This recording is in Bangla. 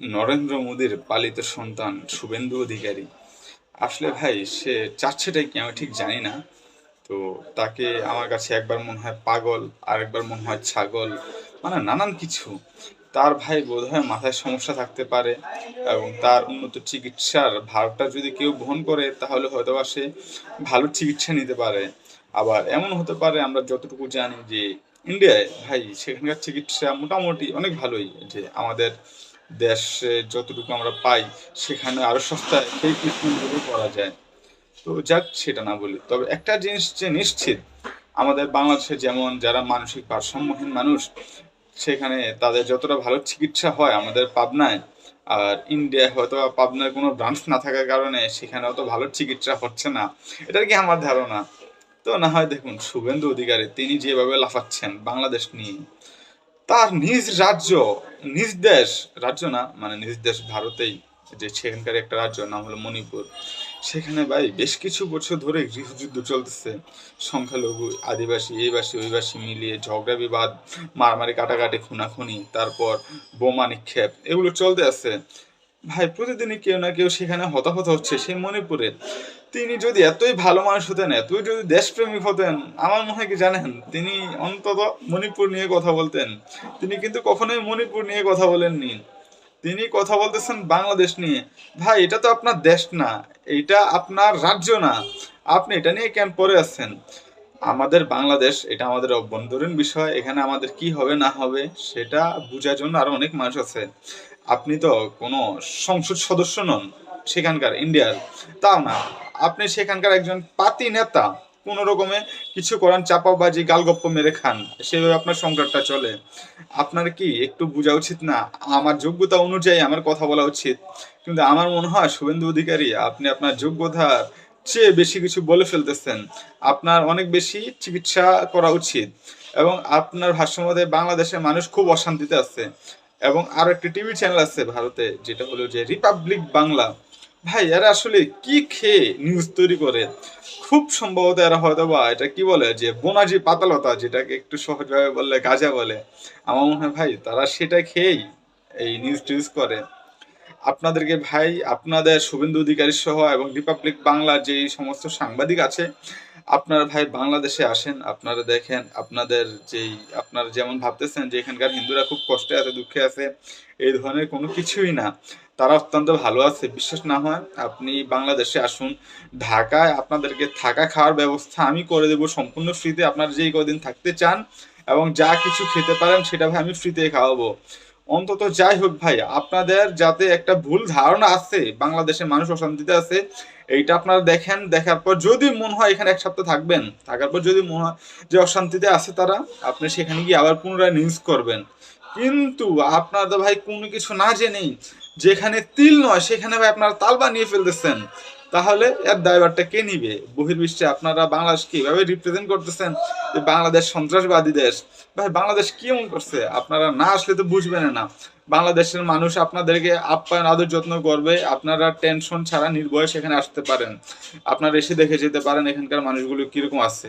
নরেন্দ্র মোদীর পালিত সন্তান শুভেন্দু অধিকারী। আসলে ভাই, সে চাচ্ছেটাই কি আমি ঠিক জানি না। তো তাকে আমার কাছে একবার মনে হয় পাগল, আরেকবার মনে হয় ছাগল মানে নানান কিছু। তার ভাই বোধহয় মাথায় সমস্যা থাকতে পারে এবং তার উন্নত চিকিৎসার ভারটা যদি কেউ বহন করে, তাহলে হয়তো বা সে ভালো চিকিৎসা নিতে পারে। আবার এমন হতে পারে, আমরা যতটুকু জানি যে, ইন্ডিয়ায় ভাই, সেখানকার চিকিৎসা মোটামুটি অনেক ভালোই। যে আমাদের দেশে যতটুকু আমরা পাই, সেখানে আরও সস্তায় সেই ট্রিটমেন্টগুলো করা যায়। তো যাক, সেটা না বলি। তবে একটা জিনিস যে নিশ্চিত, আমাদের বাংলাদেশে যেমন যারা মানসিক ভারসাম্যহীন মানুষ, সেখানে তাদের যতটা ভালো চিকিৎসা হয় আমাদের পাবনায়, আর ইন্ডিয়ায় হয়তো পাবনার কোনো ব্রাঞ্চ না থাকার কারণে সেখানে অত ভালো চিকিৎসা হচ্ছে না। এটা কি আমার ধারণা? তো না হয় দেখুন, শুভেন্দু অধিকারী, তিনি যেভাবে লাফাচ্ছেন বাংলাদেশ নিয়ে তার নিজ রাজ্য, নিজ দেশ, রাজ্য না মানে নিজ দেশ ভারতেই যে সেখানকার একটা রাজ্য, নাম হলো মণিপুর। সেখানে ভাই বেশ কিছু বছর ধরে গৃহযুদ্ধ চলতেছে। সংখ্যালঘু, আদিবাসী, এইবাসী, ওইবাসী মিলিয়ে ঝগড়া, বিবাদ, মারামারি, কাটাকাটি, খুনাখুনি, তারপর বোমা নিক্ষেপ, এগুলো চলতে আছে। ভাই, প্রতিদিনই কেউ না কেউ সেখানে হতাহত হচ্ছে, সেই মণিপুরে। তিনি যদি এতই ভালো মানুষ হতেন, এতই যদি দেশপ্রেমিক হতেন, আমার মনে হয় কি জানেন, তিনি অন্তত মণিপুর নিয়ে কথা বলতেন। তিনি কিন্তু কখনোই মণিপুর নিয়ে কথা বলেননি। তিনি কথা বলতেছেন বাংলাদেশ নিয়ে। ভাই, এটা তো আপনার দেশ না, এটা আপনার রাজ্য না। আপনি এটা নিয়ে কেন পড়ে আছেন? আমাদের বাংলাদেশ, এটা আমাদের অভ্যন্তরীণ বিষয়, এখানে আমাদের কি হবে না হবে, সেটা বোঝার জন্য আরও অনেক মানুষ আছে। আপনি তো কোনো সংসদ সদস্য নন সেখানকার ইন্ডিয়ার। তাও না, আপনি সেখানকার একজন পাতি নেতা, কোন রকমে কিছু করান চাপাবাজি, গালগপ্প মেরে খান, সেভাবে আপনার সংকটটা চলে। আপনার কি একটু বোঝা উচিত না? আমার যোগ্যতা অনুযায়ী আমার কথা বলা উচিত। কিন্তু আমার মনে হয়, শুভেন্দু অধিকারী, আপনি আপনার যোগ্যতার চেয়ে বেশি কিছু বলে ফেলতেছেন। আপনার অনেক বেশি চিকিৎসা করা উচিত। এবং আপনার ভাষ্যমতে, বাংলাদেশের মানুষ খুব অশান্তিতে আছে। এবং আরও একটি টিভি চ্যানেল আছে ভারতে, যেটা হলো যে রিপাবলিক বাংলা ভাই, এরা আসলে কি খেয়ে নিউজ তৈরি করে? খুব সম্ভবত এরা হয়তো বা এটা কি বলে যে বোনাজি পাতালতা, যেটাকে একটু সহজভাবে বললে গাজা বলে। আমার মনে হয় ভাই, তারা সেটা খেয়েই এই নিউজ টিউজ করে। আপনাদেরকে ভাই, আপনাদের শুভেন্দু অধিকারী সহ এবং রিপাবলিক বাংলার যে সমস্ত সাংবাদিক আছে আপনারা ভাই বাংলাদেশে আসেন, আপনারা দেখেন, আপনাদের যেই, আপনারা যেমন ভাবতেছেন যে এখানকার হিন্দুরা খুব কষ্টে আছে, দুঃখে আছে, এই ধরনের কোনো কিছুই না। তারা অত্যন্ত ভালো আছে, বিশ্বাস না হয় আপনি বাংলাদেশে আসুন, ঢাকায় আপনাদেরকে থাকা খাওয়ার ব্যবস্থা আমি করে দেবো, সম্পূর্ণ ফ্রিতে আপনারা যেই কদিন থাকতে চান এবং যা কিছু খেতে পারেন সেটা ভাই আমি ফ্রিতে খাওয়াবো। অন্তত যাই হোক ভাই, আপনাদের যাতে একটা ভুল ধারণা আছে, বাংলাদেশের মানুষ অশান্তিতে আছে, এইটা আপনারা দেখেন, দেখার পর যদি মনে হয় এখানে এক সপ্তাহ থাকবেন, থাকার পর যদি মনে হয় যে অশান্তিতে আছে তারা, আপনি সেখানে গিয়ে আবার পুনরায় নিউজ করবেন। কিন্তু আপনারা ভাই কোনো কিছু না জেনেই, যেখানে তিল নয়, সেখানে ভাই আপনারা তাল বানিয়ে ফেলতেছেন। তাহলে এর দায়ভারটা কে নিবে? বহির্বিশ্বে আপনারা বাংলাদেশ কীভাবে রিপ্রেজেন্ট করতেছেন যে বাংলাদেশ সন্ত্রাসবাদী দেশ? ভাই, বাংলাদেশ কেমন করছে? আপনারা না আসলে তো বুঝবেন না। বাংলাদেশের মানুষ আপনাদেরকে আপ্যায়ন, আদর যত্ন করবে। আপনারা টেনশন ছাড়া, নির্ভয়ে সেখানে আসতে পারেন। আপনারা এসে দেখে যেতে পারেন এখানকার মানুষগুলো কীরকম আছে।